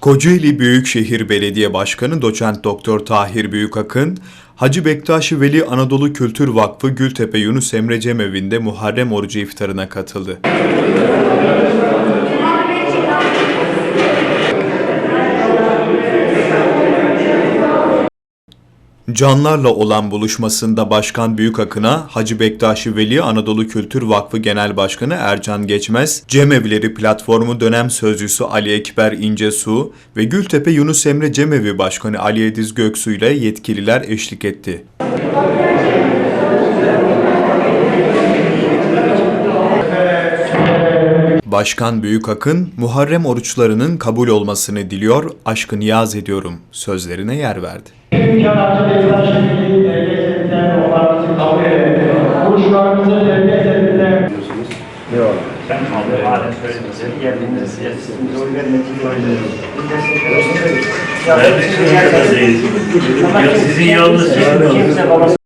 Kocaeli Büyükşehir Belediye Başkanı Doçent Doktor Tahir Büyükakın, Hacı Bektaş Veli Anadolu Kültür Vakfı Gültepe Yunus Emre Cemevi'nde Muharrem Orucu iftarına katıldı. Canlarla olan buluşmasında Başkan Büyükakın'a Hacı Bektaşi Veli Anadolu Kültür Vakfı Genel Başkanı Ercan Geçmez, Cemevleri Platformu Dönem Sözcüsü Ali Ekber İncesu ve Gültepe Yunus Emre Cemevi Başkanı Ali Ediz Göksu ile yetkililer eşlik etti. Başkan Büyükakın, Muharrem oruçlarının kabul olmasını diliyor, aşkı niyaz ediyorum sözlerine yer verdi. Sizin babası